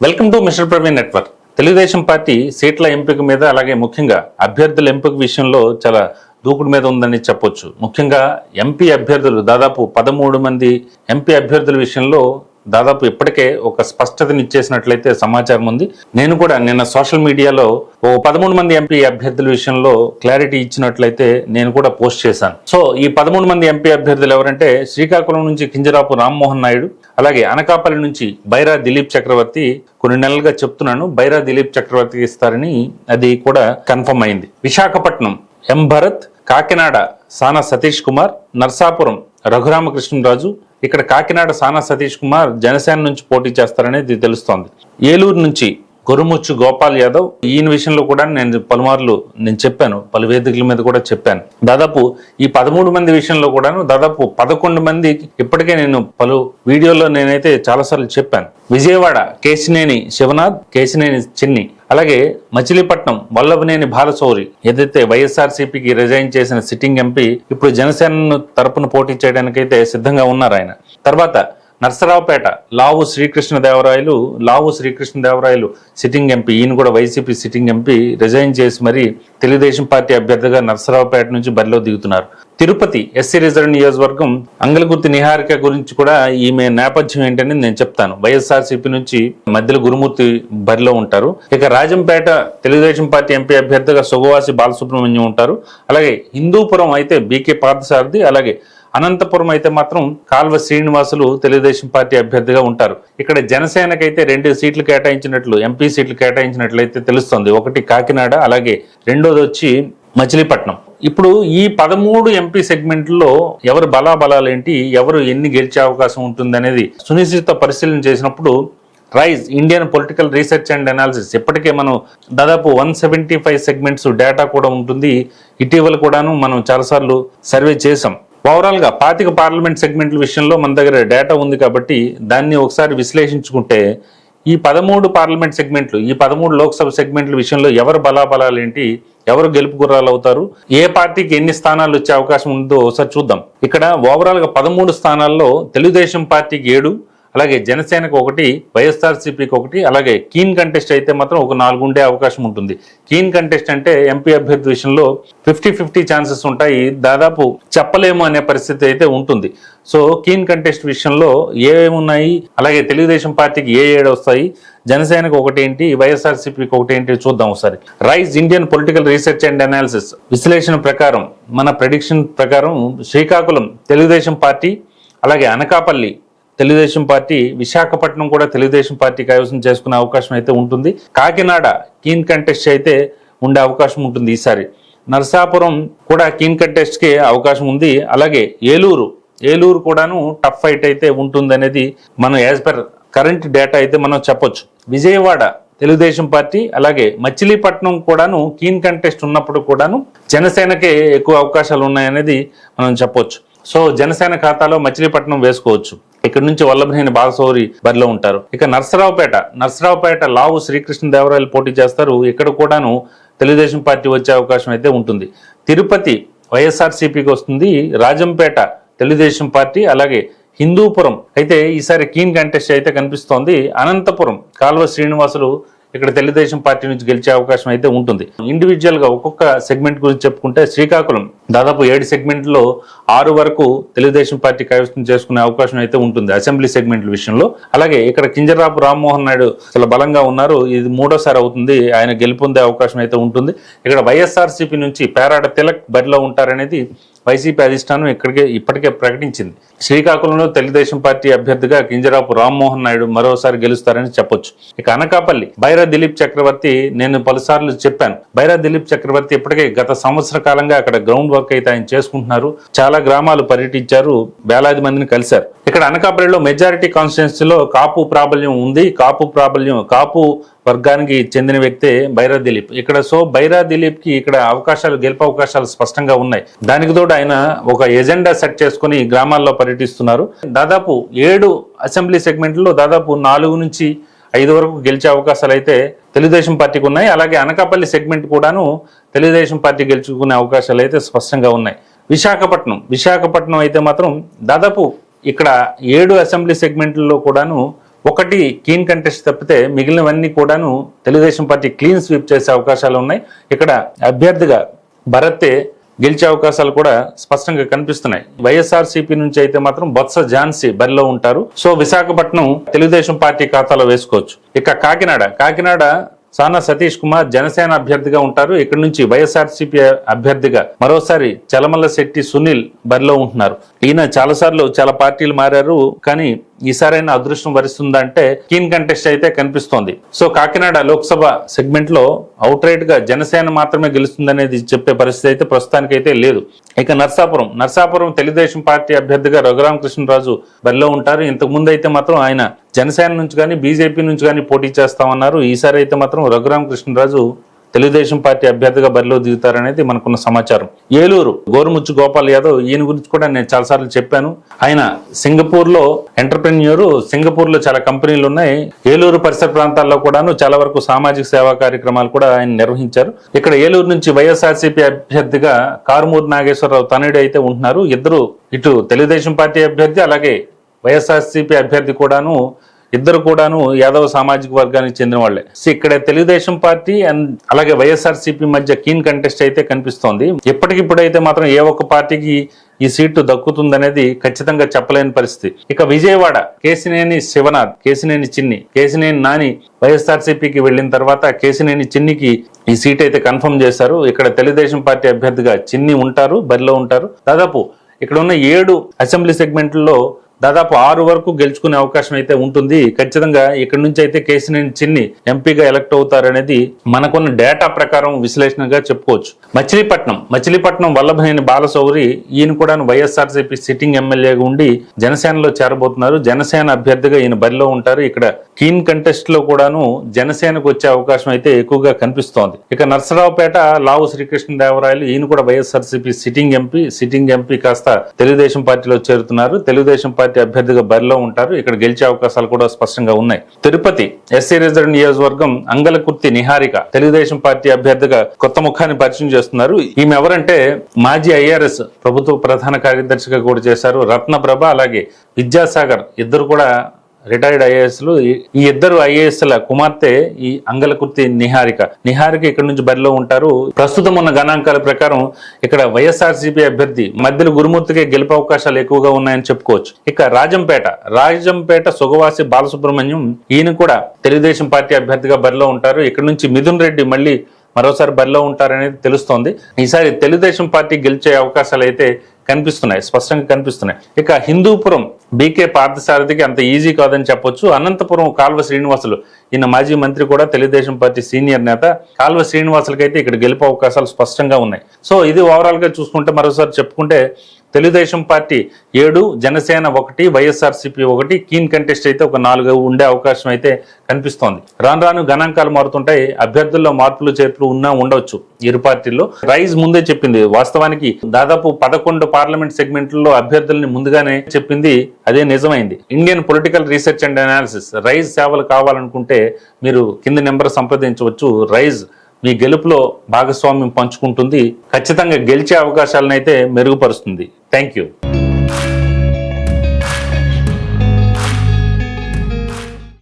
Welcome to mister Praveen network Telugu Desam party సీట్ల ఎంపిక మీద అలాగే ముఖ్యంగా అభ్యర్థుల ఎంపిక విషయంలో చాలా దూకుడు మీద ఉందని చెప్పొచ్చు. ముఖ్యంగా ఎంపీ అభ్యర్థులు దాదాపు పదమూడు మంది ఎంపీ అభ్యర్థుల విషయంలో దాదాపు ఇప్పటికే ఒక స్పష్టతని ఇచ్చేసినట్లయితే సమాచారం ఉంది. నేను కూడా నిన్న సోషల్ మీడియాలో ఓ పదమూడు మంది ఎంపీ అభ్యర్థుల విషయంలో క్లారిటీ ఇచ్చినట్లయితే నేను కూడా పోస్ట్ చేశాను. సో ఈ పదమూడు మంది ఎంపీ అభ్యర్థులు ఎవరంటే శ్రీకాకుళం నుంచి కింజరాపు రామ్మోహన్ నాయుడు అలాగే అనకాపల్లి నుంచి బైరా దిలీప్ చక్రవర్తి కొన్ని నెలలుగా చెప్తున్నాను బైరా దిలీప్ చక్రవర్తికి ఇస్తారని అది కూడా కన్ఫర్మ్ అయింది. విశాఖపట్నం ఎం భరత్ కాకినాడ సానా సతీష్ కుమార్ నర్సాపురం రఘురామకృష్ణరాజు ఇక్కడ కాకినాడ సానా సతీష్ కుమార్ జనసేన నుంచి పోటీ చేస్తారనేది తెలుస్తోంది. ఏలూరు నుంచి గొరుముచ్చు గోపాల్ యాదవ్ ఈయన విషయంలో కూడా నేను పలుమార్లు నేను చెప్పాను పలు వేదికల మీద కూడా చెప్పాను. దాదాపు ఈ పదమూడు మంది విషయంలో కూడాను దాదాపు పదకొండు మంది ఇప్పటికే నేను పలు వీడియోల్లో నేనైతే చాలాసార్లు చెప్పాను. విజయవాడ కేసినేని శివనాథ్ కేశినేని చిన్ని అలాగే మచిలీపట్నం వల్లభనేని బాలశౌరి ఏదైతే వైఎస్ఆర్సీపీకి రిజైన్ చేసిన సిట్టింగ్ ఎంపీ ఇప్పుడు జనసేన తరపున పోటీ చేయడానికైతే సిద్ధంగా ఉన్నారు ఆయన. తర్వాత నర్సరావుపేట లావు శ్రీకృష్ణదేవరాయలు లావు శ్రీకృష్ణదేవరాయలు సిట్టింగ్ ఎంపీ ఈయన కూడా వైసీపీ సిట్టింగ్ ఎంపీ రిజైన్ చేసి మరీ తెలుగుదేశం పార్టీ అభ్యర్థిగా నర్సరావుపేట నుంచి బరిలో దిగుతున్నారు. తిరుపతి ఎస్సీ రిజర్వ్ నియోజకవర్గం అంగలగుర్తి నిహారిక గురించి కూడా ఈమె నేపథ్యం ఏంటని నేను చెప్తాను. వైఎస్ఆర్సీపీ నుంచి మధ్యలో గురుమూర్తి బరిలో ఉంటారు. ఇక రాజంపేట తెలుగుదేశం పార్టీ ఎంపీ అభ్యర్థిగా సుగవాసి బాలసుబ్రహ్మణ్యం ఉంటారు. అలాగే హిందూపురం అయితే బీకే పార్థసారథి అలాగే అనంతపురం అయితే మాత్రం కాల్వ శ్రీనివాసులు తెలుగుదేశం పార్టీ అభ్యర్థిగా ఉంటారు. ఇక్కడ జనసేనకైతే రెండు సీట్లు కేటాయించినట్లు ఎంపీ సీట్లు కేటాయించినట్లయితే తెలుస్తోంది. ఒకటి కాకినాడ అలాగే రెండోది వచ్చి మచిలీపట్నం. ఇప్పుడు ఈ పదమూడు ఎంపీ సెగ్మెంట్లో ఎవరు బలాబలాలు ఏంటి ఎవరు ఎన్ని గెలిచే అవకాశం ఉంటుంది అనేది సునిశ్చిత పరిశీలన చేసినప్పుడు rise Indian political research and analysis. ఇప్పటికే మనం దాదాపు one seventy five segments data కూడా ఉంటుంది. ఇటీవల కూడాను మనం చాలాసార్లు సర్వే చేసాం ఓవరాల్గా పాతిక పార్లమెంట్ సెగ్మెంట్ల విషయంలో మన దగ్గర డేటా ఉంది కాబట్టి దాన్ని ఒకసారి విశ్లేషించుకుంటే ఈ పదమూడు పార్లమెంట్ సెగ్మెంట్లు ఈ పదమూడు లోక్సభ సెగ్మెంట్ల విషయంలో ఎవరు బలాబలాలు ఏంటి ఎవరు గెలుపు గుర్రాలు అవుతారు ఏ పార్టీకి ఎన్ని స్థానాలు వచ్చే అవకాశం ఉందో ఒకసారి చూద్దాం. ఇక్కడ ఓవరాల్గా పదమూడు స్థానాల్లో తెలుగుదేశం పార్టీకి ఏడు అలాగే జనసేనకు ఒకటి వైఎస్ఆర్సీపీకి ఒకటి అలాగే కీన్ కంటెస్ట్ అయితే మాత్రం ఒక నాలుగు ఉండే అవకాశం ఉంటుంది. కీన్ కంటెస్ట్ అంటే ఎంపీ అభ్యర్థి విషయంలో ఫిఫ్టీ ఫిఫ్టీ ఛాన్సెస్ ఉంటాయి. దాదాపు చెప్పలేము అనే పరిస్థితి అయితే ఉంటుంది. సో కీన్ కంటెస్ట్ విషయంలో ఏమున్నాయి అలాగే తెలుగుదేశం పార్టీకి ఏ ఏడు వస్తాయి? జనసేనకు ఒకటేంటి వైఎస్ఆర్సీపీకి ఒకటేంటి చూద్దాం ఒకసారి. Rise Indian political research and analysis విశ్లేషణ ప్రకారం మన ప్రెడిక్షన్ ప్రకారం శ్రీకాకుళం తెలుగుదేశం పార్టీ అలాగే అనకాపల్లి తెలుగుదేశం పార్టీ విశాఖపట్నం కూడా తెలుగుదేశం పార్టీ కైవసం చేసుకునే అవకాశం అయితే ఉంటుంది. కాకినాడ కీన్ కంటెస్ట్ అయితే ఉండే అవకాశం ఉంటుంది ఈసారి. నరసాపురం కూడా కీన్ కంటెస్ట్కి అవకాశం ఉంది. అలాగే ఏలూరు ఏలూరు కూడాను టఫ్ ఫైట్ అయితే ఉంటుంది అనేది మనం యాజ్ పర్ కరెంట్ డేటా అయితే మనం చెప్పొచ్చు. విజయవాడ తెలుగుదేశం పార్టీ అలాగే మచిలీపట్నం కూడాను కీన్ కంటెస్ట్ ఉన్నప్పుడు కూడాను జనసేనకే ఎక్కువ అవకాశాలు ఉన్నాయనేది మనం చెప్పొచ్చు. సో జనసేన ఖాతాలో మచిలీపట్నం వేసుకోవచ్చు. ఇక్కడ నుంచి వల్లభనేని బాలసౌరి బరిలో ఉంటారు. ఇక నర్సరావుపేట నర్సరావుపేట లావు శ్రీకృష్ణదేవరాయలు పోటీ చేస్తారు. ఇక్కడ కూడాను తెలుగుదేశం పార్టీ వచ్చే అవకాశం అయితే ఉంటుంది. తిరుపతి వైఎస్ఆర్సీపీకి వస్తుంది. రాజంపేట తెలుగుదేశం పార్టీ అలాగే హిందూపురం అయితే ఈసారి కీన్ కంటెస్ట్ అయితే కనిపిస్తోంది. అనంతపురం కాల్వ శ్రీనివాసులు ఇక్కడ తెలుగుదేశం పార్టీ నుంచి గెలిచే అవకాశం అయితే ఉంటుంది. ఇండివిజువల్గా ఒక్కొక్క సెగ్మెంట్ గురించి చెప్పుకుంటే శ్రీకాకుళం దాదాపు ఏడు సెగ్మెంట్లో ఆరు వరకు తెలుగుదేశం పార్టీ కైవసం చేసుకునే అవకాశం అయితే ఉంటుంది అసెంబ్లీ సెగ్మెంట్ల విషయంలో. అలాగే ఇక్కడ కింజరాపు రామ్మోహన్ నాయుడు చాలా బలంగా ఉన్నారు. ఇది మూడోసారి అవుతుంది. ఆయన గెలుపొందే అవకాశం అయితే ఉంటుంది. ఇక్కడ వైఎస్ఆర్సీపీ నుంచి పేరాడ తిలక్ బరిలో ఉంటారనేది వైసీపీ అధిష్టానం ఇక్కడికే ఇప్పటికే ప్రకటించింది. శ్రీకాకుళంలో తెలుగుదేశం పార్టీ అభ్యర్థిగా కింజరాపు రామ్మోహన్ నాయుడు మరోసారి గెలుస్తారని చెప్పొచ్చు. ఇక అనకాపల్లి బైరా దిలీప్ చక్రవర్తి నేను పలుసార్లు చెప్పాను. బైరా దిలీప్ చక్రవర్తి ఇప్పటికే గత సంవత్సర కాలంగా అక్కడ గ్రౌండ్ వర్క్ అయితే ఆయన చేసుకుంటున్నారు. చాలా గ్రామాలు పర్యటించారు. వేలాది మందిని కలిశారు. ఇక్కడ అనకాపల్లిలో మెజారిటీ కాన్స్టిట్యున్సీలో కాపు ప్రాబల్యం ఉంది. కాపు ప్రాబల్యం కాపు వర్గానికి చెందిన వ్యక్తే బైరా దిలీప్. ఇక్కడ సో బైరా దిలీప్కి ఇక్కడ అవకాశాలు గెలుపు అవకాశాలు స్పష్టంగా ఉన్నాయి. దానికి తోడు ఆయన ఒక ఎజెండా సెట్ చేసుకుని గ్రామాల్లో పర్యటిస్తున్నారు. దాదాపు ఏడు అసెంబ్లీ సెగ్మెంట్లో దాదాపు నాలుగు నుంచి ఐదు వరకు గెలిచే అవకాశాలు అయితే తెలుగుదేశం పార్టీకి ఉన్నాయి. అలాగే అనకాపల్లి సెగ్మెంట్ కూడాను తెలుగుదేశం పార్టీ గెలుచుకునే అవకాశాలు అయితే స్పష్టంగా ఉన్నాయి. విశాఖపట్నం విశాఖపట్నం అయితే మాత్రం దాదాపు ఇక్కడ ఏడు అసెంబ్లీ సెగ్మెంట్లలో కూడాను ఒకటి కీన్ కంటెస్ట్ తప్పితే మిగిలినవన్నీ కూడాను తెలుగుదేశం పార్టీ క్లీన్ స్వీప్ చేసే అవకాశాలు ఉన్నాయి. ఇక్కడ అభ్యర్థిగా భరతే గెలిచే అవకాశాలు కూడా స్పష్టంగా కనిపిస్తున్నాయి. వైఎస్ఆర్సీపీ నుంచి అయితే మాత్రం బొత్స ఝాన్సీ బరిలో ఉంటారు. సో విశాఖపట్నం తెలుగుదేశం పార్టీ ఖాతాలో వేసుకోవచ్చు. ఇక కాకినాడ. కాకినాడ సానా సతీష్ కుమార్ జనసేన అభ్యర్థిగా ఉంటారు. ఇక్కడ నుంచి వైఎస్ఆర్సీపీ అభ్యర్థిగా మరోసారి చలమల్ల శెట్టి సునీల్ బరిలో ఉంటున్నారు. ఈయన చాలాసార్లు చాలా పార్టీలు మారారు. కానీ ఈసారైనా అదృష్టం వరిస్తుందంటే కీన్ కంటెస్ట్ అయితే కనిపిస్తోంది. సో కాకినాడ లోక్సభ సెగ్మెంట్లో అవుట్ రైట్గా జనసేన మాత్రమే గెలుస్తుందనేది చెప్పే పరిస్థితి అయితే ప్రస్తుతానికి అయితే లేదు. ఇక నర్సాపురం. నర్సాపురం తెలుగుదేశం పార్టీ అభ్యర్థిగా రఘురామకృష్ణరాజు బరిలో ఉంటారు. ఇంతకు ముందు అయితే మాత్రం ఆయన జనసేన నుంచి కానీ బీజేపీ నుంచి కానీ పోటీ చేస్తామన్నారు. ఈసారి అయితే మాత్రం రఘురామకృష్ణరాజు తెలుగుదేశం పార్టీ అభ్యర్థిగా బరిలో దిగుతారనేది మనకున్న సమాచారం. ఏలూరు గోరుముచ్చు గోపాల్ యాదవ్ ఈయన గురించి కూడా నేను చాలాసార్లు చెప్పాను. ఆయన సింగపూర్లో ఎంటర్ప్రెన్యూర్ సింగపూర్లో చాలా కంపెనీలు ఉన్నాయి. ఏలూరు పరిసర ప్రాంతాల్లో కూడాను చాలా వరకు సామాజిక సేవా కార్యక్రమాలు కూడా ఆయన నిర్వహించారు. ఇక్కడ ఏలూరు నుంచి వైఎస్ఆర్సీపీ అభ్యర్థిగా కారుమూరు నాగేశ్వరరావు తనయుడు అయితే ఉంటున్నారు. ఇద్దరు ఇటు తెలుగుదేశం పార్టీ అభ్యర్థి అలాగే వైఎస్ఆర్సీపీ అభ్యర్థి కూడాను ఇద్దరు కూడాను యాదవ సామాజిక వర్గానికి చెందిన వాళ్ళే. ఇక్కడ తెలుగుదేశం పార్టీ అండ్ అలాగే వైఎస్ఆర్సీపీ మధ్య కీన్ కంటెస్ట్ అయితే కనిపిస్తోంది. ఇప్పటికిప్పుడైతే మాత్రం ఏ ఒక్క పార్టీకి ఈ సీటు దక్కుతుందనేది ఖచ్చితంగా చెప్పలేని పరిస్థితి. ఇక విజయవాడ కేసినేని శివనాథ్ కేసినేని చిన్ని కేసినేని నాని వైఎస్ఆర్సీపీకి వెళ్ళిన తర్వాత కేసినేని చిన్నికి ఈ సీట్ అయితే కన్ఫర్మ్ చేశారు. ఇక్కడ తెలుగుదేశం పార్టీ అభ్యర్థిగా చిన్ని ఉంటారు బరిలో ఉంటారు. దాదాపు ఇక్కడ ఉన్న ఏడు అసెంబ్లీ సెగ్మెంట్లలో దాదాపు ఆరు వరకు గెలుచుకునే అవకాశం అయితే ఉంటుంది. ఖచ్చితంగా ఇక్కడ నుంచి అయితే కేసినేని చిన్ని ఎంపీగా ఎలక్ట్ అవుతారనేది మనకున్న డేటా ప్రకారం విశ్లేషణగా చెప్పుకోవచ్చు. మచిలీపట్నం మచిలీపట్నం వల్లభనేని బాలశౌరి ఈయన కూడా వైఎస్ఆర్సీపీ సిట్టింగ్ ఎమ్మెల్యేగా ఉండి జనసేనలో చేరబోతున్నారు. జనసేన అభ్యర్థిగా ఈయన బరిలో ఉంటారు. ఇక్కడ కీన్ కంటెస్ట్లో కూడాను జనసేనకు వచ్చే అవకాశం అయితే ఎక్కువగా కనిపిస్తోంది. ఇక నర్సరావుపేట లావు శ్రీకృష్ణదేవరాయలు ఈయన కూడా YSRCP sitting MP sitting MP కాస్త తెలుగుదేశం పార్టీలో చేరుతున్నారు. తెలుగుదేశం పార్టీ అభ్యర్థిగా బరిలో ఉంటారు. ఇక్కడ గెలిచే అవకాశాలు కూడా స్పష్టంగా ఉన్నాయి. తిరుపతి ఎస్సీ రిజర్వ్ నియోజకవర్గం అంగలకుర్తి నిహారిక తెలుగుదేశం పార్టీ అభ్యర్థిగా కొత్త ముఖాన్ని పరిచయం చేస్తున్నారు. ఈమె ఎవరంటే మాజీ ఐఆర్ఎస్ ప్రభుత్వ ప్రధాన కార్యదర్శిగా కూడా చేశారు. రత్నప్రభ అలాగే విద్యాసాగర్ ఇద్దరు కూడా రిటైర్డ్ ఐఏఎస్లు ఈ ఇద్దరు ఐఏఎస్ల కుమార్తె ఈ అంగలకుర్తి నిహారిక. నిహారిక ఇక్కడ నుంచి బరిలో ఉంటారు. ప్రస్తుతం ఉన్న గణాంకాల ప్రకారం ఇక్కడ వైఎస్ఆర్సీపీ అభ్యర్థి మధ్యలో గురుమూర్తికి గెలుపు అవకాశాలు ఎక్కువగా ఉన్నాయని చెప్పుకోవచ్చు. ఇక రాజంపేట రాజంపేట సుగవాసి బాలసుబ్రహ్మణ్యం ఈయన కూడా తెలుగుదేశం పార్టీ అభ్యర్థిగా బరిలో ఉంటారు. ఇక్కడ నుంచి మిథున్ రెడ్డి మళ్ళీ మరోసారి బరిలో ఉంటారనేది తెలుస్తోంది. ఈసారి తెలుగుదేశం పార్టీ గెలిచే అవకాశాలు అయితే కనిపిస్తున్నాయి స్పష్టంగా కనిపిస్తున్నాయి. ఇక హిందూపురం బీకే పార్థసారథికి అంత ఈజీ కాదని చెప్పొచ్చు. అనంతపురం కాల్వ శ్రీనివాసులు ఈయన మాజీ మంత్రి కూడా తెలుగుదేశం పార్టీ సీనియర్ నేత. కాల్వ శ్రీనివాసులకైతే ఇక్కడ గెలుపు అవకాశాలు స్పష్టంగా ఉన్నాయి. సో ఇది ఓవరాల్గా చూసుకుంటే మరోసారి చెప్పుకుంటే తెలుగుదేశం పార్టీ ఏడు జనసేన ఒకటి వైఎస్ఆర్సీపీ ఒకటి కీన్ కంటెస్ట్ అయితే ఒక నాలుగు ఉండే అవకాశం అయితే కనిపిస్తోంది. రాను రాను గణాంకాలు మారుతుంటాయి అభ్యర్థుల్లో మార్పులు చేర్పులు ఉన్నా ఉండవచ్చు ఇరు పార్టీల్లో. రైజ్ ముందే చెప్పింది వాస్తవానికి దాదాపు పదకొండు పార్లమెంట్ సెగ్మెంట్లలో అభ్యర్థుల్ని ముందుగానే చెప్పింది అదే నిజమైంది. Indian political research and analysis rise సేవలు కావాలనుకుంటే మీరు కింద నెంబర్ సంప్రదించవచ్చు రైజ్ మీ గెలుపులో భాగస్వామ్యం పంచుకుంటుంది. ఖచ్చితంగా గెలిచే అవకాశాలనైతే మెరుగుపరుస్తుంది. Thank you.